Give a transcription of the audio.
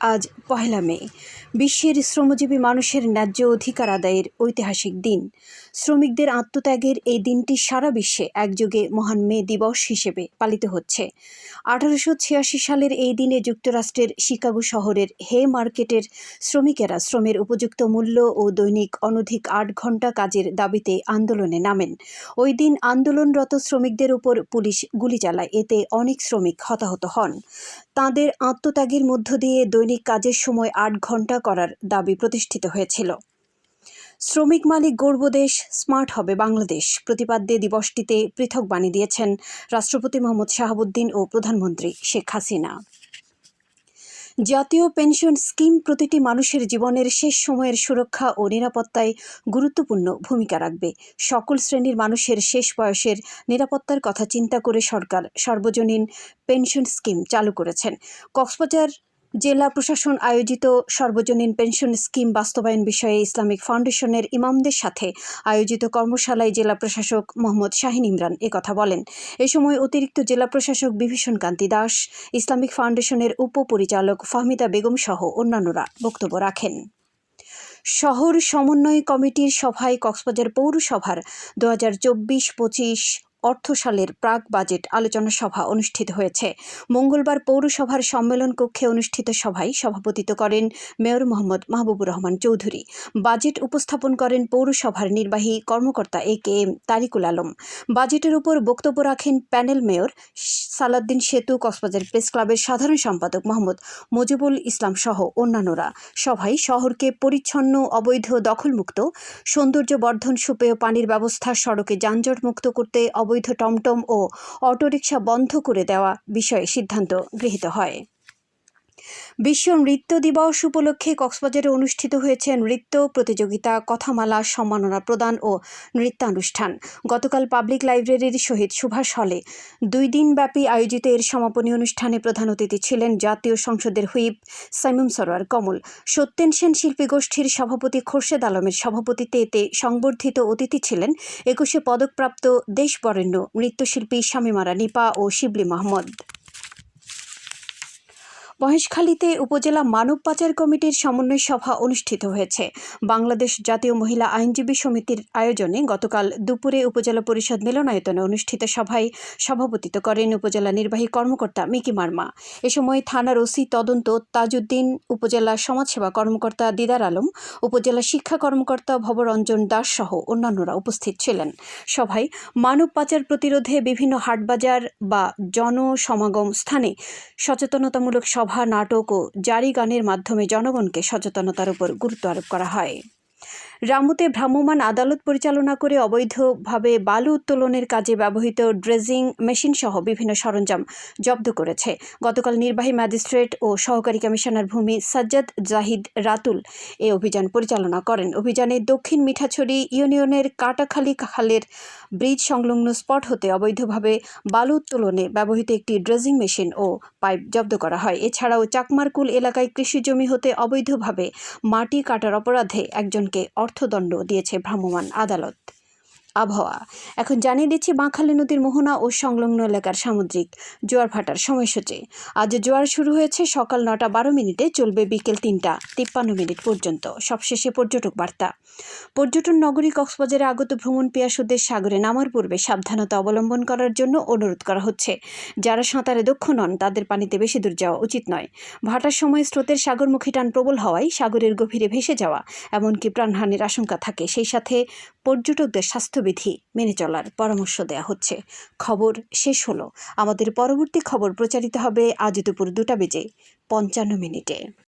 আজ পহেলা মে। বিশ্বের শ্রমজীবী মানুষের ন্যায্য অধিকার আদায়ের ঐতিহাসিক দিন। শ্রমিকদের আত্মত্যাগের এই দিনটি সারা বিশ্বে একযোগে মহান মে দিবস হিসেবে পালিত হচ্ছে। আঠারোশো ছিয়াশি সালের এই দিনে যুক্তরাষ্ট্রের শিকাগো শহরের হে মার্কেটের শ্রমিকেরা শ্রমের উপযুক্ত মূল্য ও দৈনিক অনধিক আট ঘণ্টা কাজের দাবিতে আন্দোলনে নামেন। ওই দিন আন্দোলনরত শ্রমিকদের উপর পুলিশ গুলি চালায়। এতে অনেক শ্রমিক হতাহত হন। তাঁদের আত্মত্যাগের মধ্য দিয়ে দৈনিক কাজের সময় আট ঘণ্টা করার দাবি প্রতিষ্ঠিত হয়েছিল। শ্রমিক মালিক গর্ব দেশ, স্মার্ট হবে বাংলাদেশ। প্রতিপাদ্যে দিবসটিতে পৃথক বাণী দিয়েছেন রাষ্ট্রপতি মোহাম্মদ শাহাবুদ্দিন ও প্রধানমন্ত্রী শেখ হাসিনা। জাতীয় পেনশন স্কিম প্রতিটি মানুষের জীবনের শেষ সময়ের সুরক্ষা ও নিরাপত্তায় গুরুত্বপূর্ণ ভূমিকা রাখবে। সকল শ্রেণির মানুষের শেষ বয়সের নিরাপত্তার কথা চিন্তা করে সরকার সর্বজনীন পেনশন স্কিম চালু করেছেন। কক্সবাজার জেলা প্রশাসন আয়োজিত সর্বজনীন পেনশন স্কিম বাস্তবায়ন বিষয়ে ইসলামিক ফাউন্ডেশনের ইমামদের সাথে আয়োজিত কর্মশালায় জেলা প্রশাসক মোহাম্মদ শাহিন ইমরান একথা বলেন। এ সময় অতিরিক্ত জেলা প্রশাসক বিভীষণ কান্তি দাস, ইসলামিক ফাউন্ডেশনের উপপরিচালক ফাহমিদা বেগম সহ অন্যান্যরা বক্তব্য রাখেন। শহর সমন্বয় কমিটির সভায় কক্সবাজার পৌরসভার দু হাজার চব্বিশ পঁচিশ অর্থ সালের প্রাক বাজেট আলোচনা সভা অনুষ্ঠিত হয়েছে। মঙ্গলবার পৌরসভার সম্মেলন কক্ষে অনুষ্ঠিত সভায় সভাপতিত্ব করেন মেয়র মোহাম্মদ মাহবুবুর রহমান চৌধুরী। বাজেট উপস্থাপন করেন পৌরসভার নির্বাহী কর্মকর্তা A K M Tarikul Alam. বাজেটের উপর বক্তব্য রাখেন প্যানেল মেয়র সালাদ্দিন সেতু কক্সবাজার প্রেস ক্লাবের সাধারণ সম্পাদক মোহাম্মদ মজিবুল ইসলাম সহ অন্যান্যরা। সভায় শহরকে পরিচ্ছন্ন, অবৈধ, দখলমুক্ত সৌন্দর্য বর্ধন সুপেয় পানির ব্যবস্থা, সড়কে যানজট মুক্ত করতে অবৈধ টমটম ও অটোরিকশা বন্ধ করে দেওয়া বিষয়ে সিদ্ধান্ত গৃহীত হয়। বিশ্ব নৃত্য দিবস উপলক্ষে কক্সবাজারে অনুষ্ঠিত হয়েছে নৃত্য প্রতিযোগিতা, কথামালা, সম্মাননা প্রদান ও নৃত্যানুষ্ঠান। গতকাল পাবলিক লাইব্রেরির শহীদ সুভাষ হলে। দুই দিনব্যাপী আয়োজিত এর সমাপনী অনুষ্ঠানে প্রধান অতিথি ছিলেন জাতীয় সংসদের হুইপ সাইমুম সরোয়ার কমল। সত্যেন সেন শিল্পী গোষ্ঠীর সভাপতি খোরশেদ আলমের সভাপতিত্বে এতে সংবর্ধিত অতিথি ছিলেন একুশে পদকপ্রাপ্ত দেশবরেণ্য নৃত্যশিল্পী শামিমারা নিপা ও শিবলি মাহমদ। মহেশখালীতে উপজেলা মানব পাচার কমিটির সমন্বয় সভা অনুষ্ঠিত হয়েছে। বাংলাদেশ জাতীয় মহিলা আইনজীবী সমিতির আয়োজনে গতকাল দুপুরে উপজেলা পরিষদ মিলনায়তনে অনুষ্ঠিত সভায় সভাপতিত্ব করেন উপজেলা নির্বাহী কর্মকর্তা মিকি মার্মা। এ সময় থানার ওসি তদন্ত তাজউদ্দিন, উপজেলা সমাজসেবা কর্মকর্তা দিদার আলম, উপজেলা শিক্ষা কর্মকর্তা ভবরঞ্জন দাস সহ অন্যান্যরা উপস্থিত ছিলেন। সভায় মানব পাচার প্রতিরোধে বিভিন্ন হাটবাজার বা জনসমাগম স্থানে সচেতনতামূলক সভা সভা নাটক ও জারি গানের মাধ্যমে জনগণকে সচেতনতার উপর গুরুত্ব আরোপ করা হয়। রামুতে ভ্রাম্যমাণ আদালত পরিচালনা করে অবৈধভাবে বালু উত্তোলনের কাজে ব্যবহৃত ড্রেজিং মেশিন সহ বিভিন্ন সরঞ্জাম জব্দ করেছে। গতকাল নির্বাহী ম্যাজিস্ট্রেট ও সহকারী কমিশনার ভূমি সাজ্জাদ জাহিদ রাতুল এ অভিযান পরিচালনা করেন। অভিযানে দক্ষিণ মিঠাছড়ি ইউনিয়নের কাটাখালী খালের ব্রিজ সংলগ্ন স্পট হতে অবৈধভাবে বালু উত্তোলনে ব্যবহৃত একটি ড্রেজিং মেশিন ও পাইপ জব্দ করা হয়। এছাড়াও চাকমারকুল এলাকায় কৃষি জমি হতে অবৈধভাবে মাটি কাটার অপরাধে একজনকে অর্থদণ্ড দিয়েছে ভ্রাম্যমাণ আদালত। আবহাওয়া। এখন জানিয়ে দিচ্ছি, বাঁখালী নদীর মোহনা ও সংলগ্ন এলাকার সামুদ্রিক জোয়ার ভাটার সময়সূচি। আজ জোয়ার শুরু হয়েছে সকাল নটা বারো মিনিটে, চলবে বিকেল তিনটা তিপ্পান্ন মিনিট পর্যন্ত। সবশেষে পর্যটক বার্তা। পর্যটন নগরী কক্সবাজারে আগত ভ্রমণ পিয়াসুদের সাগরে নামার পূর্বে সাবধানতা অবলম্বন করার জন্য অনুরোধ করা হচ্ছে। যারা সাঁতারে দক্ষ নন, তাদের পানিতে বেশি দূর যাওয়া উচিত নয়। ভাটার সময় স্রোতের সাগরমুখী টান প্রবল হওয়ায় সাগরের গভীরে ভেসে যাওয়া, এমনকি প্রাণহানির আশঙ্কা থাকে। সেই সাথে পর্যটকদের স্বাস্থ্যবিধি মেনে চলার পরামর্শ দেয়া হচ্ছে। খবর শেষ হলো। আমাদের পরবর্তী খবর প্রচারিত হবে আজ দুপুর দুটা বেজে পঞ্চান্ন মিনিটে।